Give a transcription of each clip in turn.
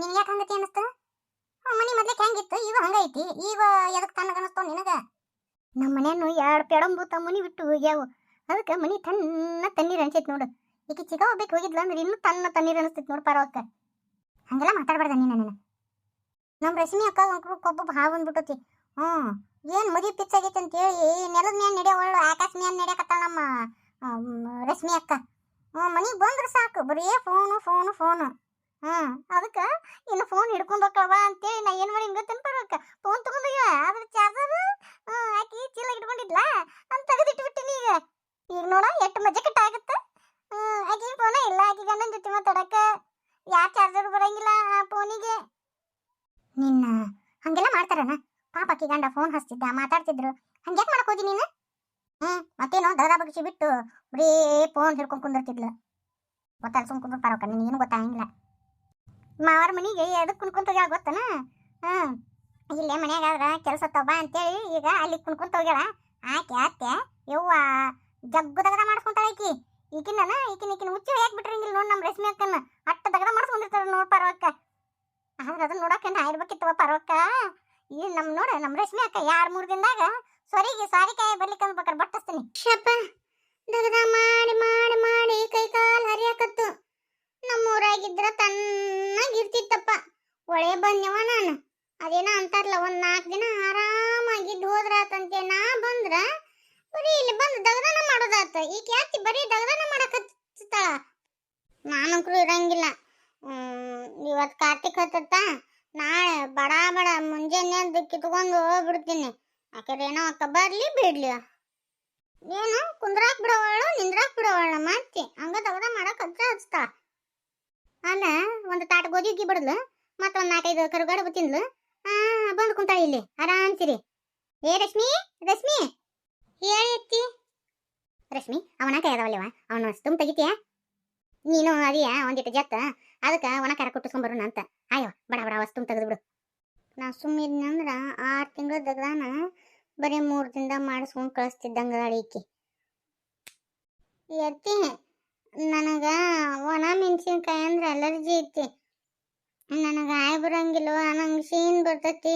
ನಿನ್ ಯಾಕೆ ಹಂಗತಿ ಅನಿಸ್ತ ಮನೆ ಮೊದ್ಲಿಕ್ಕೆ ಹೆಂಗಿತ್ತು ಈಗ ಹಂಗೈತಿ ಈಗ ಎದಕ್ಕೆ ತಣ್ಣಗ ಅನಿಸ್ತಾವ ನಿನಗ? ನಮ್ಮ ಮನೆಯನ್ನು ಎರಡು ಪೆಡಂಬೂತ ಮನಿ ಬಿಟ್ಟು ಹೋಗ್ಯಾವು. ಅದಕ್ಕೆ ಮನಿ ತನ್ನ ತಣ್ಣೀರ್ ಅನ್ಸೈತಿ ನೋಡು. ಈಕೆ ಚಿಗ ಹೋಗ್ಬೇಕು ಹೋಗಿದ್ಲ ಅಂದ್ರೆ ಇನ್ನೂ ತನ್ನ ತಣ್ಣೀರ್ ಅನಿಸ್ತೈತಿ ನೋಡು ಪರವಕ್ಕ ಹಂಗೆಲ್ಲ ಮಾತಾಡ್ಬಾರ್ದ ನೀನು ನನ್ನ. ನಮ್ಮ ರಶ್ಮಿ ಅಕ್ಕ ಅಂಕರು ಕೊಬ್ಬು ಭಾಳ ಬಂದ್ಬಿಟ್ಟತಿ ಹ್ಞೂ ಏನು ಮದುವೆ ಪಿಚ್ ಆಗೈತೆ ಅಂತೇಳಿ ನೆಲದ ಮ್ಯಾನ್ ನಡೆಯವಳು ಆಕಾಶ ಮ್ಯಾನ್ ನಡೆಯಕತ್ತಾಳ ನಮ್ಮ ರಶ್ಮಿ ಅಕ್ಕ. ಹ್ಞೂ ಮನೆಗೆ ಬಂದ್ರೆ ಸಾಕು. ಬರೀ ಫೋನು ಫೋನು ಫೋನು ಹ್ಞೂ ಅದಕ್ಕೆ ಇನ್ನು ಫೋನ್ ಹಿಡ್ಕೊಂಡೋಕವ ಅಂತೇಳಿ ನಾ ಏನು ಮಾಡಿ ಗೊತ್ತೇನು ಬರ್ಬೇಕ ಫೋನ್ ತಗೊಂಡೋಗ್ಯ ಅದ್ರ ಚಾರ್ಜರ್ ಆಕಿ ಚೀಲ ಇಟ್ಕೊಂಡಿದ್ಲ ಅಂತ ತೆಗೆದಿಟ್ಬಿಟ್ಟಿನಿ ಈಗ. ಈಗ ನೋಡ ಎಷ್ಟು ಮಜಾ ಕಟ್ಟ ಆಗುತ್ತೆ. ಆಕಿ ಫೋನ ಇಲ್ಲ, ಆಕಿ ಗಂಡನ ಜೊತೆ ಮಾತಾಡಕ ಯಾವ ಚಾರ್ಜರ್ ಬರಂಗಿಲ್ಲ ಆ ಫೋನಿಗೆ ನಿನ್ನ ಹಂಗೆಲ್ಲ ಮಾಡ್ತಾರನ? ಪಾಪ ಆಕಿ ಗಂಡ ಫೋನ್ ಹಚ್ತಿದ್ದ, ಮಾತಾಡ್ತಿದ್ರು. ಹಂಗ್ಯಾಕ್ ಮಾಡಕ್ ಹೋದಿ ನೀನು? ಹ್ಮ್, ಮತ್ತೇನೋ ದಗದ ಬಗ್ಸಿ ಬಿಟ್ಟು ಬರೀ ಫೋನ್ ಹಿಡ್ಕೊಂಡ್ ಕುಂದಿರ್ತಿದ್ಲು. ಗೊತ್ತಾಗ ಸುಮ್ ಕುಂದ್ರ ಪಾರಕ ನಿನಗೇನು ಗೊತ್ತಾಗಿಲ್ಲ ಮಾವರ ಮನೆಗೆ ಎದಕ್ ಕುಣ್ಕೊಂತ ಹೋಗ್ಯಾಳ ಗೊತ್ತನ? ಹ್ಮ್ ಇಲ್ಲೇ ಮನ್ಯಾಗ ಆದ್ರ ಕೆಲಸ ಬಾ ಅಂತೇಳಿ ಈಗ ಅಲ್ಲಿ ಕುಣ್ಕೊಂತ ಹೋಗ್ಯಾಳ ಆಕೆ ಅತ್ತೆ, ಯವ್ವ, ಜಗ್ಗು ದಗದ ಮಾಡಿಸ್ಕೊಂತಾಳ ಈಕಿ ಈಕಿನ ಈಕಿನ ಈಕಿನ ಹುಚ್ಚು ಹೇಗೆ ಬಿಟ್ರಂಗಿಲ್ಲ ನೋಡಿ ನಮ್ಮ ರಶ್ಮಿ ಅಕ್ಕನ. ಅಟ್ಟ ದಗದ ಮಾಡಿಸ್ಕೊಂಡಿರ್ತಾರ ನೋಡಿ ಪರ್ವಕ್ಕ. ಆದ್ರೆ ಅದನ್ನ ನೋಡಕ್ಕೆ ನಾ ಇರ್ಬೇಕಿತ್ತವ ಪರ್ವಕ್ಕ. ಈ ನಮ್ಮ ನೋಡ ನಮ್ಮ ರಶ್ಮಿ ಅಕ್ಕ ಯಾರ್ ಮೂರು ದಿನದಾಗ ಸೊರಿಗೆ ಸಾರಿಕಾಯಿ ಬರ್ಲಿಕ್ಕೆ ಅನ್ಬೇಕಾರೆ ಬಟ್ಟಿಸ್ತೀನಿ. ಶಪ್ಪ, ದಗದ ಮಾಡಿ ಮಾಡಿ ಮಾಡಿ ಕೈ ಕಾಲು ಹರಿಯಾಕತ್ತು. ನಮ್ಮೂರಾಗಿದ್ರ ತಣ್ಣಗಿರ್ತಿತ್ತಪ್ಪ ಒಳೆ ಬಂದ್ಯವ ನಾನು. ಅದೇನೋ ಅಂತಾರಲ್ಲ ಒಂದ್ ನಾಲ್ಕು ದಿನ ಆರಾಮಾಗಿದ್ದು ಹೋದ್ರಾತಂತೆ. ನಾ ಬಂದ್ರ ಬರೀ ಇಲ್ಲಿ ಬಂದು ದಗದನ ಮಾಡೋದಾತ. ಈಗ ಯಾತಿ ಬರೀ ದಗದನ ಮಾಡಕತ್ತಾಳ ನಾನಂಕರು ಇರಂಗಿಲ್ಲ. ಹ್ಮ್, ಇವತ್ ಕಾರ್ತಿಕ್ ಹತ್ತತ್ತ. ನಾಳೆ ಬಡ ಬಡ ಮುಂಜಾನೆ ಕಿತ್ಕೊಂಡು ಹೋಗ್ಬಿಡ್ತೀನಿ. ಏನೋ ಅಕ್ಕ ಬರ್ಲಿ ಬಿಡ್ಲಿ. ಏನು ಕುಂದ್ರಾಕ್ ಬಿಡವಳು ನಿಂದ್ರಾಕ್ ಬಿಡವಳ ಮತ್ತೆ ಹಂಗ ತಗದ ಮಾಡಕ್ ಹತ್ರ ಹಚ್ತಾ ಅಲ್ಲ, ಒಂದು ತಾಟ ಗೋಧಿ ಹುಗ್ಗಿ ಬಿಡದ್ಲು, ಮತ್ತೊಂದು ನಾಲ್ಕೈದು ಕರುಗಾಡು ತಿಂದ್ಲು. ಆ, ಬಂದು ಕುಂತಾಳೆ ಇಲ್ಲಿ ಆರಾಮ್ಸಿರಿ ಏ ರಶ್ಮಿ ರಶ್ಮಿ ಹೇಳಿ ಅತ್ತಿ ರಶ್ಮಿ, ಅವನ ಕೈ ಅವನು ತುಂಬ ತೆಗಿತೀಯ? ನೀನು ಅದಿಯ, ಒಂದಿಟ್ಟು ಜತ್ತ, ಅದಕ್ಕೆ ಒಣ ಕರ ಕುಟ್ಟಿಸ್ಕೊಂಬರೋಣ ಅಂತ ಅಯ್ಯೋ ಬಡ ಬಡ ವಸ್ತು ತೆಗೆದು ಬಿಡು. ನಾ ಸುಮ್ಮಿದ್ನಂದ್ರ ಆರು ತಿಂಗಳ ದಗದಾನ, ಬರೀ ಮೂರು ದಿನದಾಗ ಮಾಡಿಸ್ಕೊಂಡು ಕಳಿಸ್ತಿದ್ದಂಗೆ ಅಡಿಕೆ ಎತ್ತಿ, ನನಗ ಮೆಣಸಿನ್ಕಾಯಿ ಅಂದ್ರೆ ಅಲರ್ಜಿ ಐತಿ. ನನಗೆ ಆಯ್ ಬರಂಗಿಲ್ವ ನಂಗೆ ಶೀನ್ ಬರ್ತೈತಿ.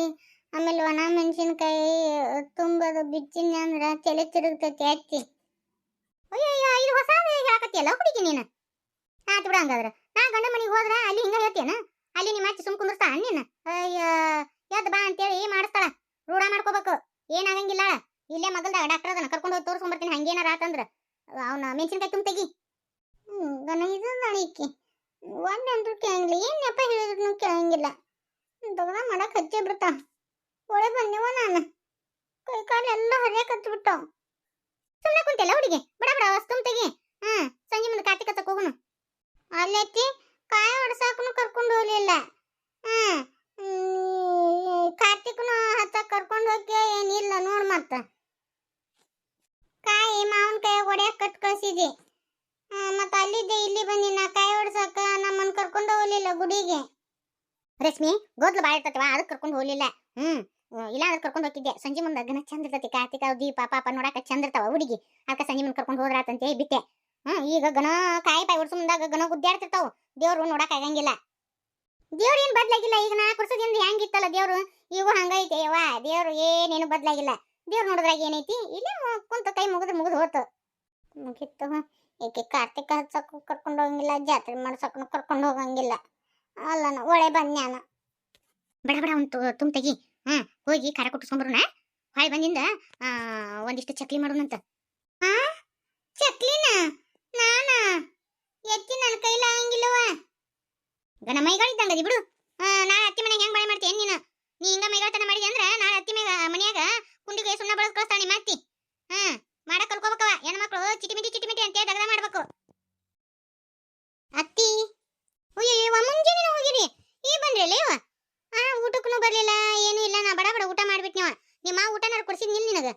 ಆಮೇಲೆ ಒಣ ಮೆಣಸಿನ್ಕಾಯಿ ತುಂಬದು, ಬಿಚ್ಚಿನಿ ಅಂದ್ರೆ ತಲೆ ತಿರುಗ್ತೈತಿ ಎತ್ತಿ ಅಯ್ಯಯ್ಯ, ಇದು ಹೊಸ ಹೇಳಕತ್ತಿಯಲ್ಲ ಹುಡುಗಿ ನೀನು? ಆತು ಬಿಡ ಹಂಗಾದ್ರೆ. ನಾ ಗಂಡ ಮನೆಗೆ ಹೋದ್ರ ಅಲ್ಲಿ ಹಿಂಗ ಹೇಳ್ತೇನ? ಅಲ್ಲಿ ನಿಮ್ಮ ಅಚ್ಚಿ ಸುಮ್ ಕುಂದಿರ್ತಾ ನೀನು ಅಯ್ಯ ಎದ್ದು ಬಾ ಅಂತೇಳಿ ಮಾಡಿಸ್ತಾಳ ರೂಢ ಮಾಡ್ಕೋಬೇಕು ಏನಾಗಂಗಿಲ್ಲ ಇಲ್ಲೇ ಮಗಲ್ದಾಗ ಡಾಕ್ಟರ್ ಅದನ್ನ ಕರ್ಕೊಂಡು ಹೋಗಿ ತೋರಿಸ್ಕೊಂಬರ್ತೀನಿ ಹಂಗೇನಾರ ಆತಂದ್ರ ಅವನ ಮೆಣಸಿನ್ಕಾಯಿ ತುಂಬ ತೆಗಿ ಹ್ಮ್ ಗನ ಇದು ನಳಿಕೆ ಒಂದ್ ಅಂದ್ರೂ ಕೇಳಂಗಿಲ್ಲ ಏನ್ ನೆಪ ಹೇಳಿದ್ರು ಕೇಳಂಗಿಲ್ಲ ದಗದ ಮಾಡಕ್ ಹಚ್ಚೇ ಬಿಡ್ತಾ ಒಳೆ ಬಂದೇವ ನಾನು ಕೈ ಹರಿಯಕ್ ಹತ್ತು ಬಿಟ್ಟಾವ ಸುಮ್ಮನೆ ಕುಂತಿಲ್ಲ ಹುಡುಗಿ? ಬಿಡ ಬಿಡ ವಸ್ತು ತೆಗಿ. ಹಾ ಸಂಜೆ ಮುಂದೆ ಕಾರ್ತಿಕ್ ಕತ್ತಕ್ ಹೋಗುನು ಅಲ್ಲೆತ್ತಿ ಕಾಯಿ ಹೊಡ್ಸಾಕನು ಕರ್ಕೊಂಡು ಹೋಗ್ಲಿಲ್ಲ. ಹ್ಮ್ ಕಾರ್ತಿಕ್ನು ಹತ್ತ ಕರ್ಕೊಂಡು ಹೋಗಿ ಏನಿಲ್ಲ ನೋಡ್ ಮತ್ತ. ಕಾಯಿ ಮಾವನ್ ಕಾಯಿ ಹೊಡ್ಯಾಕ ಕಟ್ ಕಳ್ಸಿದಿ ಮತ್ತ ಅಲ್ಲಿದ್ದೆ ಇಲ್ಲಿ ಬಂದಿ. ನಾ ಕಾಯಿ ಹೊಡ್ಸಕ ನಮ್ಮನ್ ಕರ್ಕೊಂಡು ಹೋಗ್ಲಿಲ್ಲ ಗುಡಿಗೆ. ರಶ್ಮಿ ಗೋದ್ಲು ಬಾಳ ಇರ್ತತಿವ ಅದಕ್ಕೆ ಕರ್ಕೊಂಡು ಹೋಗ್ಲಿಲ್ಲ. ಹ್ಮ್, ಇಲ್ಲ ಅದಕ್ಕೆ ಕರ್ಕೊಂಡು ಹೋಗ್ತಿದ್ದೆ. ಸಂಜೆ ಮುಂದೆ ಗನ ಚಂದ ಇರ್ತತಿ. ಕಾರ್ತಿಕ, ದೀಪ, ಪಾಪ ನೋಡಾಕ ಚಂದ ಇರ್ತಾವ ಹುಡುಗಿ. ಅದಕ್ಕೆ ಸಂಜೆ ಮುಂದೆ ಕರ್ಕೊಂಡು ಹೋದ್ರಾತಂತೆ ಬಿಟ್ಟೆ. ಹ್ಮ್, ಈಗ ಗಣ ಕಾಯಿ ಪಾಯಿ ಮುಂದಾಗ ಗನ ಗುದ್ದಾಡ್ತಿರ್ತಾವ. ದೇವ್ರು ನೋಡಕ್ ಆಗಂಗಿಲ್ಲ. ದೇವ್ರು ಏನ್ ಬದ್ಲಾಗಿಲ್ಲ. ಈಗ ನಾ ವರ್ಷದಿಂದ ಹೆಂಗಿತ್ತಲ್ಲ ದೇವ್ರು? ಇವು ಹಂಗೈತೆ. ಯವ್ವ ದೇವ್ರು ಏನೇನು ಬದ್ಲಾಗಿಲ್ಲ. ದೇವ್ರು ನೋಡಿದ್ರಾಗ ಏನೈತಿ? ಇಲ್ಲೇ ಕುಂತ ಕೈ ಮುಗಿದ್ರೆ ಮುಗಿದು ಹೋತು. ಮುಗಿತ್ತು ಏಕೆ ಕಾರ್ತಿಕ ಹಚ್ಚಕ್ಕೂ ಕರ್ಕೊಂಡು ಹೋಗಂಗಿಲ್ಲ, ಜಾತ್ರೆ ಮಾಡ್ಸಕ್ಕೂ ಕರ್ಕೊಂಡು ಹೋಗಂಗಿಲ್ಲ. ಅಲ್ಲನ ಒಳ್ಳೆ ಬಂದ್ಯಾನ ಬಡ ಬಡ ಒಂದು ತುಂಬ ತೆಗಿ ಹಾ ಹೋಗಿ ಖಾರ ಕುಟ್ಟಿಸ್ಕೊಂಬರೋಣ ಹೊಯ್ ಬಂದಿಂದ ಒಂದಿಷ್ಟು ಚಕ್ಲಿ ಮಾಡೋಣಂತ. ಹಾ ಚಕ್ಲಿನ? ನಾನ? ಎತ್ತಿ ನನ್ನ ಕೈಲ ಹಂಗಿಲ್ಲವ ಗಣ ಮೈಗಳಿದ್ದಂಗ ಬಿಡು. ನಾಳೆ ಅತ್ತಿ ಮನೆಗೆ ಹೆಂಗ್ ಬಾಳೆ ಮಾಡ್ತೀನಿ ನೀನು? ನೀ ಹಿಂಗ ಮೈಗಳತನ ಮಾಡಿದೆ ಅಂದ್ರೆ ನಾಳೆ ಅತ್ತಿ ಮನೆಗ ಮನ್ಯಾಗ ಕುಂಡಿಗೆ ಸುಣ್ಣ ಬಳಸ್ ಕಳಿಸ್ತಾಳೆ ನಿಮ್ಮ ಅತ್ತಿ ಹಾಂ, ಮಾಡಕ್ ಕಲ್ಕೋಬೇಕವ ಹೆಣ್ಮಕ್ಳು ಚಿಟಿಮಿಟಿ ಚಿಟಿಮಿಟಿ ಅಂತ ದಗದ ಮಾಡ್ಬೇಕು. ಅತ್ತಿ? ಅಯ್ಯೋ ಮುಂಜಾನೆ ಹೋಗಿರಿ. ಈ ಬಂದ್ರಲ್ಲ ಇವ ಆ, ಊಟಕ್ಕೂ ಬರಲಿಲ್ಲ, ಏನು ಇಲ್ಲ, ನಾ ಬಡ ಬಡ ಊಟ ಮಾಡ್ಬಿಟ್ನಿವ ನಿಮ್ಮ ಊಟನಾರ ಕೊಡ್ಸಿದ್ನಿಲ್ಲ ನಿನಗ.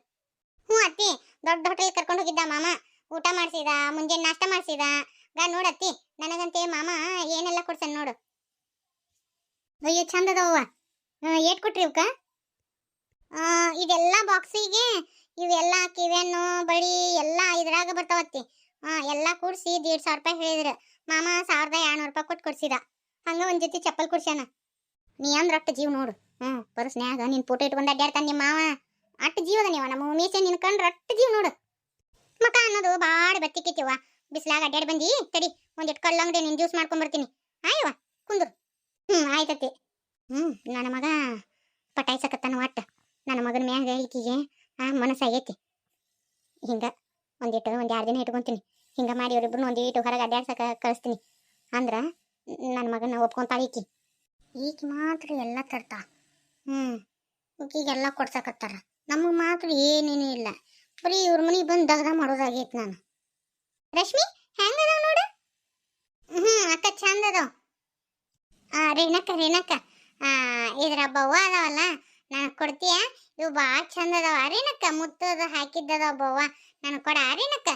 ಹ್ಞೂ ಅತ್ತಿ, ದೊಡ್ಡ ಹೋಟೆಲ್ ಕರ್ಕೊಂಡು ಹೋಗಿದ್ದ ಮಾಮ. ಊಟ ಮಾಡ್ಸಿದ, ಮುಂಜಾನೆ ನಾಷ್ಟ ಮಾಡ್ಸಿದ. ನೋಡು ಅತ್ತಿ, ನನಗಂತೆ ಮಾಮ ಏನೆಲ್ಲ ಕೊಡ್ಸನ್ ನೋಡು. ಅಯ್ಯೋ ಚಂದ ಅದಾವ ಏಟ್ ಕೊಟ್ರಿ ಇವಕ್ಕ? ಇದೆಲ್ಲ ಬಾಕ್ಸಿಗೆ ಇವೆಲ್ಲ ಕಿವೆನ್ನು ಬಳಿ ಎಲ್ಲ ಇದ್ರಾಗ ಬರ್ತಾವತ್ತಿ ಹಾಂ ಎಲ್ಲ ಕೂಡಿಸಿ ದೀಡ್ ಸಾವಿರ ರೂಪಾಯಿ ಹೇಳಿದ್ರು. ಮಾಮ, ಸಾವಿರದ ಎರಡ್ನೂರು ರೂಪಾಯಿ ಕೊಟ್ಟು ಕೊಡ್ಸಿದ. ಹಂಗೆ ಒಂದು ಜೊತೆ ಚಪ್ಪಲ್ ಕೊಡ್ಸ್ಯಾನ. ನೀ ಅಂದ್ರೆ ಅಟ್ಟ ಜೀವ ನೋಡು. ಹ್ಮ್, ಪರ್ಸ್ನ್ಯಾಗ ನಿನ್ ಫೋಟೋ ಇಟ್ಕೊಂಡ್ ಅಡ್ಡಾಡ್ತಾನೆ ನಿಮ್ಮ ಮಾವ. ಅಟ್ಟ ಜೀವದ ನೀವ, ನಮ್ಮ ಮೀಸೆ ನಿನ್ ಕಂಡ್ರ ಅಟ್ಟ ಜೀವ ನೋಡು. ಮಕ ಅನ್ನೋದು ಬಾಳ ಬತ್ತಿಕ್ಕಿತಿವ ಬಿಸಿಲಾಗ ಅಡ್ಡಾಡಿ ಬಂದಿ, ತಡಿ ಒಂದಿಟ್ಟು ಕಲ್ಲಂಗಡಿ ನಿನ್ ಜ್ಯೂಸ್ ಮಾಡ್ಕೊಂಡ್ ಬರ್ತೀನಿ. ಆಯ್ವ, ಕುಂದ್ರು. ಹ್ಮ್, ಆಯ್ತತಿ. ಹ್ಮ್, ನನ್ನ ಮಗ ಪಟಾಯ್ಸಕತ್ತಾನ ಒಟ್ಟು. ನನ್ನ ಮಗನ ಮ್ಯಾಗ ಈಕಿಗೆ, ಆ ಮನಸ್ಸಾಗೈತಿ ಹಿಂಗ ಒಂದಿಟ್ಟು ಒಂದ್ ಎರಡು ದಿನ ಇಟ್ಕೊಂತೀನಿ. ಹಿಂಗ ಮಾಡಿ ಒಂದು ಒಂದಿಟ್ಟು ಹೊರಗೆ ಅಡ್ಡಾಡ್ಸಕ ಕಳಿಸ್ತೀನಿ. ಅಂದ್ರ ನನ್ನ ಮಗನ ಒಪ್ಕೊಂತಾಳ ಈಕಿ. ಈಕಿ ಮಾತ್ರ ಎಲ್ಲ ತರ್ತಾ. ಹ್ಮ್. ಎಲ್ಲ ಕೊಡ್ಸಕತ್ತಾರ. ನಮಗೆ ಮಾತ್ರ ಏನೇನು ಇಲ್ಲ. ಬರೀ ಇವ್ರ ಮನೆಗೆ ಬಂದು ದಗ್ಧ ಮಾಡೋದಾಗೈತೆ ನಾನು. ರಶ್ಮಿ, ಹೆಂಗ ಅದಾವ ನೋಡು? ಹ್ಞೂ ಅಕ್ಕ ಚಂದ ಅದಾವ. ರೇಣಕ್ಕ ರೇಣಕ್ಕ ಇದ್ರ ಬವ್ವ ಅದಾವಲ್ಲ ನಾನು ಕೊಡ್ತೀಯ? ಇವು ಭಾಳ ಚಂದ ಅದಾವ. ರೇಣಕ್ಕ ಮುತ್ತದ ಹಾಕಿದ್ದದ ಬವ್ವ. ನಾನು ಕೊಡ ರೇಣಕ್ಕ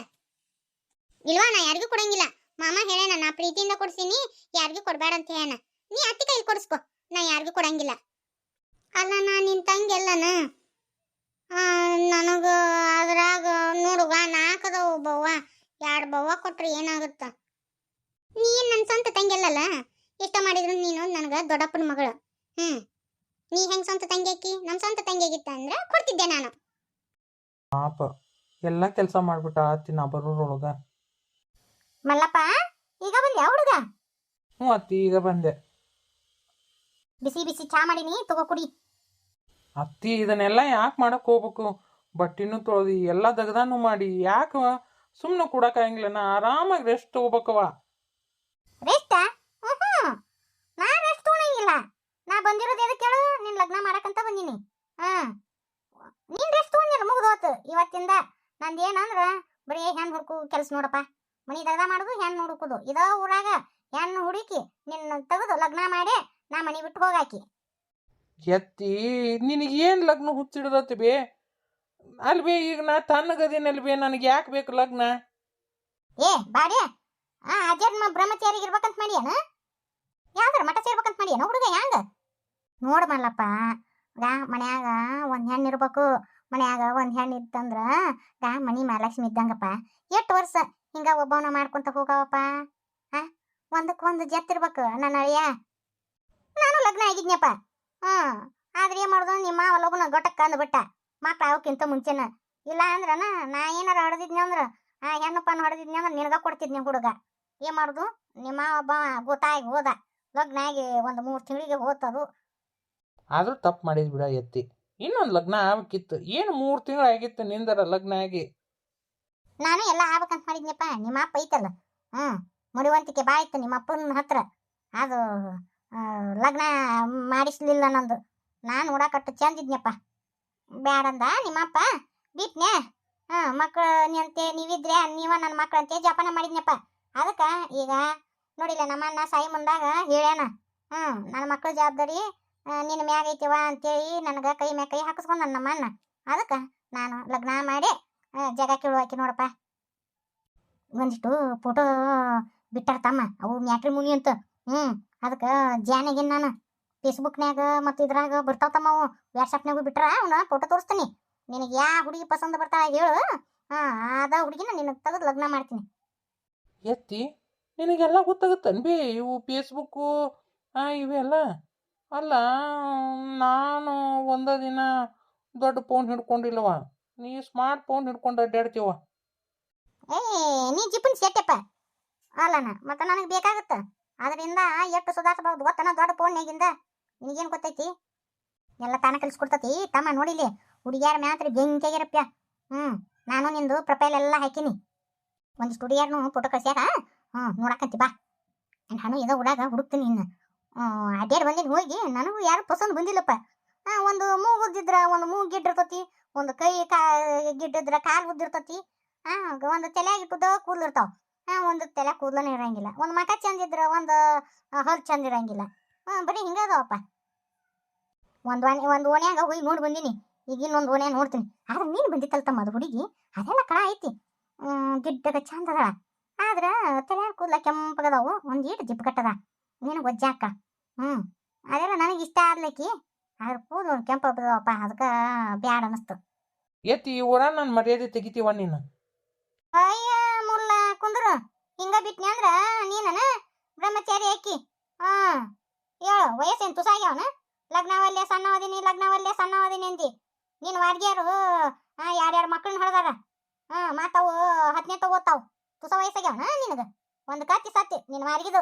ಇಲ್ವಾ, ನಾ ಯಾರಿಗೂ ಕೊಡಂಗಿಲ್ಲ. ಮಾಮ ಹೇಳೇನ, ನಾ ಪ್ರೀತಿಯಿಂದ ಕೊಡ್ಸೀನಿ. ಯಾರಿಗೂ ಕೊಡಬೇಡ ಅಂತ ಹೇಳಣ ನೀ ಅತ್ತಿ ಕೈಲಿ ಕೊಡಿಸ್ಕೊ. ನಾ ಯಾರಿಗೂ ಕೊಡಂಗಿಲ್ಲ. ಅಲ್ಲ ನಾ ನಿನ್ ತಂಗಿ ಅಲ್ಲನ? ನನಗ ಅದ್ರಾಗ ನೋಡುವ ನಾಲ್ಕದವು ಒಬ್ಬವ್ವ. ಎರಡು ಬವ್ವ ಕೊಟ್ರೆ ಏನಾಗುತ್ತ? ನೀ ನನ್ನ ಸ್ವಂತ ತಂಗಿ ಅಲ್ಲಲ್ಲ? ಇಷ್ಟ ಮಾಡಿದ್ರು ನೀನು ನನಗ ದೊಡ್ಡಪ್ಪನ ಮಗಳು. ಹ್ಮ್. ನೀ ಹೆಂಗ್ ಸ್ವಂತ ತಂಗಿ ಆಕಿ? ನಮ್ ಸ್ವಂತ ತಂಗಿ ಆಗಿತ್ತ ಅಂದ್ರೆ ಕೊಡ್ತಿದ್ದೆ ನಾನು. ಪಾಪ. ಎಲ್ಲ ಕೆಲಸ ಮಾಡ್ಬಿಟ್ಟ ಅತ್ತಿ ನಾ ಬರೋರೊಳಗ. ಮಲ್ಲಪ್ಪ ಈಗ ಬಂದ್ಯಾ ಹುಡುಗ? ಹ್ಞೂ ಅತ್ತಿ ಈಗ ಬಂದೆ. ಬಿಸಿ ಬಿಸಿ ಚಾ ಮಾಡೀನಿ ತಗೋ ಕುಡಿ. ಅತ್ತಿ ಇದನ್ನೆಲ್ಲ ಯಾಕೆ ಮಾಡಕ್ ಹೋಗ್ಬೇಕು? ಬಟ್ಟಿನೂ ತೊಳೆದು ಎಲ್ಲ ದಗದಾನು ಮಾಡಿ ಯಾಕೆ ಸುಮ್ಮನೆ ಕೊಡಕ್ಕಾಗಿಲ್ಲ ನಾ ಆರಾಮಾಗಿ ರೆಸ್ಟ್ ತಗೋಬೇಕವ ರೆಸ್ಟ್ ನಾ ರೆಸ್ಟ್ ತೊಗೊಳಂಗಿಲ್ಲ. ನಾ ಬಂದಿರೋದು ಎದಕ್ಕೆ ಕೇಳು ನಿನ್ ಲಗ್ನ ಮಾಡಕಂತ ಬಂದೀನಿ. ಹಾ ನೀನ್ ರೆಸ್ಟ್ ತಗೊಂಡಿಲ್ಲ ಮುಗ್ದೋತು ಇವತ್ತಿಂದ ನಂದು ಏನಂದ್ರ ಬರೀ ಹೆಣ್ಣು ಹುಡುಕು ಕೆಲಸ ನೋಡಪ್ಪ. ಮನಿ ದಗದ ಮಾಡುದು ಹೆಣ್ಣು ಹುಡುಕುದು ಇದ ಊರಾಗ ಹೆಣ್ಣು ಹುಡುಕಿ ನಿನ್ನ ತೆಗೆದು ಲಗ್ನ ಮಾಡಿ ನಾ ಮನೆ ಬಿಟ್ಟು ಹೋಗಾಕಿ. ಎತ್ತಿ ನಿನಗೆ ಏನು ಲಗ್ನ ಹುಚ್ಚಿಡ್ದತಿ ಬೇ? ಅಲ್ವೇ ಈಗ ನಾ ತಣ್ಣಗದಿನಲ್ ಬೇ? ನನಗೆ ಯಾಕೆ ಬೇಕು ಲಗ್ನ? ಏ ಬಾಡ್ಯ ಆ ಅಜನ್ಮ ಬ್ರಹ್ಮಚಾರಿಗೆ ಇರ್ಬೇಕಂತ ಮಾಡ್ಯಾನ? ಯಾವ್ದಾರ ಮಠ ಸೇರ್ಬೇಕಂತ ಮಾಡ್ಯಾನ ಹುಡುಗ ಹ್ಯಾಂಗ? ನೋಡ್ ಮಲ್ಲಪ್ಪ ಗಾ ಮನ್ಯಾಗ ಒಂದು ಹೆಣ್ಣು ಇರ್ಬೇಕು. ಮನ್ಯಾಗ ಒಂದು ಹೆಣ್ಣು ಇತ್ತಂದ್ರ ಗಾ ಮನಿ ಮಹಾಲಕ್ಷ್ಮಿ ಇದ್ದಂಗಪ್ಪ. ಎಷ್ಟು ವರ್ಷ ಹಿಂಗ ಒಬ್ಬವನ ಮಾಡ್ಕೊಂತ ಹೋಗವಪ್ಪ? ಆ ಒಂದಕ್ಕೆ ಒಂದು ಜತ್ತಿರ್ಬೇಕು ನನ್ನ ಅಳಿಯ. ನಾನು ಲಗ್ನ ಆಗಿದ್ನಪ್ಪ. ಹ್ಮ್ ಆದ್ರೆ ಏನ್ ಮಾಡುದು? ನಿಮ್ಮ ಲಗುನ ಗೊಟ್ಟಕ್ಕೆ ಅಂದ್ಬಿಟ್ಟ ಮಕ್ಳು ಅವಕ್ಕಿಂತ ಮುಂಚೆನ. ಇಲ್ಲ ಅಂದ್ರನ ನಾ ಏನಾರ ಹಡ್ದಿದ್ನಿ ಅಂದ್ರ ಆ ಹೆಣ್ಣಪ್ಪನ ಹೊಡೆದಿದ್ನಿ ಅಂದ್ರೆ ನಿನಗ ಕೊಡ್ತಿದ್ನಿ ಹುಡುಗ. ಏನ್ ಮಾಡುದು? ನಿಮ್ಮ ಒಬ್ಬ ಗೊತ್ತಾಗಿ ಹೋದ. ಲಗ್ನ ಆಗಿ ಒಂದು ಮೂರು ತಿಂಗಳಿಗೆ ಹೋತದು. ಆದ್ರೂ ತಪ್ಪು ಮಾಡಿದ್ ಬಿಡ ಎತ್ತಿ. ಇನ್ನೊಂದು ಲಗ್ನ ಆಗ್ಬೇಕಿತ್ತು. ಏನು ಮೂರು ತಿಂಗಳಾಗಿತ್ತು ನಿಂದರ ಲಗ್ನ ಆಗಿ? ನಾನು ಎಲ್ಲ ಆಗ್ಬೇಕಂತ ಮಾಡಿದ್ನಪ್ಪ. ನಿಮ್ಮ ಅಪ್ಪ ಐತಲ್ಲ. ಹ್ಮ್ ಮುಡಿವಂತಿಕೆ ಬಾ ಇತ್ತು ನಿಮ್ಮ ಅಪ್ಪನ ಹತ್ರ. ಅದು ಲಗ್ನ ಮಾಡಿಸ್ಲಿಲ್ಲ ನಂದು. ನಾನು ನೋಡಕಟ್ಟು ಚಂದಿದ್ನಪ್ಪ ಬ್ಯಾಡಂದ, ನಿಮ್ಮಪ್ಪ? ಬಿಟ್ನೆ ಹಾಂ ಮಕ್ಕಳು ಅಂತೆ ನೀವಿದ್ರೆ ನೀವ ನನ್ನ ಮಕ್ಳು ಜಪನ ಮಾಡಿದ್ನಪ್ಪ ಅದಕ್ಕೆ ಈಗ ನೋಡಿಲ್ಲ, ನಮ್ಮ ಅಣ್ಣ ಸಾಯಿ ಮುಂದಾಗ ಹೇಳ್ಯಾನ. ಹ್ಞೂ ನನ್ನ ಮಕ್ಳ ಜವಾಬ್ದಾರಿ ನಿನ್ನ ಮ್ಯಾಗ ಐತಿವ ಅಂತೇಳಿ ನನಗೆ ಕೈ ಮ್ಯಾಗ ಕೈ ಹಾಕಿಸ್ಕೊಂಡು ನಮ್ಮ ಅಣ್ಣ. ಅದಕ್ಕೆ ನಾನು ಲಗ್ನ ಮಾಡಿ ಜಾಗ ಕೇಳುವಾಕಿ ನೋಡಪ್ಪ. ಒಂದಿಷ್ಟು ಫೋಟೋ ಬಿಟ್ಟಾರ ತಮ್ಮ. ಅವು ಮ್ಯಾಟ್ರಿ ಮುನಿ ಅಂತ. ಹ್ಮ್. ಅದಕ್ಕೆ ಜಾನಿಗಿನ ನಾನು. ಫೇಸ್ಬುಕ್ನ್ಯಾಗ ಮತ್ತು ಇದ್ರಾಗ ಬರ್ತಾವ ತಮ್ಮ ಅವು. ವಾಟ್ಸಪ್ನಾಗೂ ಬಿಟ್ರ ಅವನ ಫೋಟೋ ತೋರಿಸ್ತೀನಿ. ನಿನಗೆ ಯಾ ಹುಡುಗಿ ಪಸಂದ್ ಬರ್ತಾಳ ಹೇಳು. ಹಾ ಅದ ಹುಡುಗಿನ ನಿನಗೆ ತೆಗೆದು ಲಗ್ನ ಮಾಡ್ತೀನಿ. ಎತ್ತಿ? ನಿನಗೆಲ್ಲ ಗೊತ್ತಾಗುತ್ತನ್ ಬಿ ಇವು ಫೇಸ್ಬುಕ್ಕು ಇವೆಲ್ಲ? ಅಲ್ಲ ನಾನು ಒಂದ ದಿನ ದೊಡ್ಡ ಫೋನ್ ಹಿಡ್ಕೊಂಡಿಲ್ವ ನೀ ಸ್ಮಾರ್ಟ್ ಫೋನ್ ಹಿಡ್ಕೊಂಡು ಅಡ್ಡಾಡ್ತೀವ ಏ ನೀ ಜಿಪ್ಪನ್ ಸೆಟ್ಟಪ್ಪ ಅಲ್ಲನ ಮತ್ತೆ ನನಗೆ ಬೇಕಾಗತ್ತ? ಅದರಿಂದ ಎಷ್ಟು ಸುಧಾರಿಸಬಹುದು ಗೊತ್ತನ ದೊಡ್ಡ ಫೋನ್ಯಾಗಿಂದ ನಿನಗೇನು ಗೊತ್ತೈತಿ? ಎಲ್ಲ ತಾನ ಕಲಿಸ್ಕೊಡ್ತತಿ ತಮ್ಮ ನೋಡಿಲಿ ಹುಡುಗಿಯಾರ ಮ್ಯಾತ್ರಿ ಬೆಂಕಿಯಾಗಿರಪ್ಪ ಹ್ಞೂ ನಾನು ನಿಂದು ಪ್ರೊಫೈಲ್ ಎಲ್ಲ ಹಾಕಿನಿ. ಒಂದು ಹುಡುಗಿಯಾರನು ಫೋಟೋ ಕಳ್ಸ್ಯಾಕ? ಹ್ಞೂ ನೋಡಕಂತಿ ಬಾ. ನಾನು ಇದೋ ಹುಡಾಗ ಹುಡುಕ್ತೀನಿ ಇನ್ನು. ಅಡ್ಡಾಡಿ ಬಂದಿದ್ದು ಹೋಗಿ. ನನಗೂ ಯಾರು ಪಸಂದ್ ಬಂದಿಲ್ಲಪ್ಪ. ಹಾಂ, ಒಂದು ಮೂಗು ಉದ್ದಿದ್ರ, ಒಂದು ಮೂಗು ಗಿಡ್ಡಿರ್ತತಿ ಒಂದು ಕೈ ಕಾ ಗಿಡ್ಡಿದ್ರೆ ಕಾಲು ಉದ್ದಿರ್ತತಿ. ಹಾಂ, ಒಂದು ತಲೆಯಾಗಿ ಇಟ್ಟುದ ಕೂದಲಿರ್ತಾವ ಒಂದು ತಲೆ ಕೂದಲನೇ ಇರಂಗಿಲ್ಲ. ಒಂದು ಮಕ ಚಂದ ಇದ್ರ ಒಂದು ಹೊಲ್ ಚಂದ ಇರಂಗಿಲ್ಲ. ಹಾ ಬರೀ ಹಿಂಗ ಅದಾವಪ್ಪ. ಒಂದು ಓಣಿ ಒಂದು ಓಣ್ಯಾಗ ಹೋಗಿ ನೋಡಿ ಬಂದೀನಿ. ಈಗ ಇನ್ನೊಂದು ಓಣ್ಯಾಗ ನೋಡ್ತೀನಿ. ಆದ್ರೆ ನೀನು ಬಂದಿತ್ತಲ್ಲ ತಮ್ಮ ಅದು ಹುಡುಗಿ? ಅದೆಲ್ಲ ಕಳ ಐತಿ. ಗಿಡ್ಡಗ ಚಂದ ಅದ ಆದ್ರ ತಲೆ ಕೂದಲ ಕೆಂಪಗದವು. ಒಂದು ಈಟು ಜಿಪ್ ಕಟ್ಟದ. ನೀನು ಒಜ್ಜಾಕ ಹ್ಮ್ ಅದೆಲ್ಲ ನನಗೆ ಇಷ್ಟ ಆದ್ಲಕ್ಕಿ ಆದ್ರೆ ಕೂದಲು ಕೆಂಪಗದಾವಪ್ಪ ಅದಕ್ಕೆ ಬ್ಯಾಡ ಅನ್ನಿಸ್ತು ಎತ್ತಿ ಈ ಊರ ನನ್ನ ಮರ್ಯಾದೆ ತೆಗಿತೀವ ನೀನು? ಅಯ್ಯ ಕುಂದ್ರು. ಹಿಂಗ ಬಿಟ್ನಿ ಅಂದ್ರ ನೀನನ ಬ್ರಹ್ಮಚಾರಿ ಆಕಿ. ಹಾ, ಹೇಳು, ವಯಸ್ಸೇನು ತುಸಾಗ್ಯಾವನ ಲಗ್ನವಲ್ಲೇ ಸಣ್ಣವದಿನಿ ಲಗ್ನವಲ್ಲೇ ಸಣ್ಣವದಿನಿ ಅಂದಿ. ನಿನ್ ವಾರ್ಗಿಯರು ಯಾರ್ಯಾರು ಮಕ್ಕಳನ್ನ ಹೊಡೆದಾರ? ಹಾ ಮಾತಾವು ಹತ್ತನೇ ತಗೋತಾವ್. ತುಸ ವಯಸ್ಸಾಗ್ಯಾವನ ನಿನಗ? ಒಂದು ಕತ್ತಿ ಸತ್ತಿ ನಿನ್ನ ವಾರಿಗಿದು.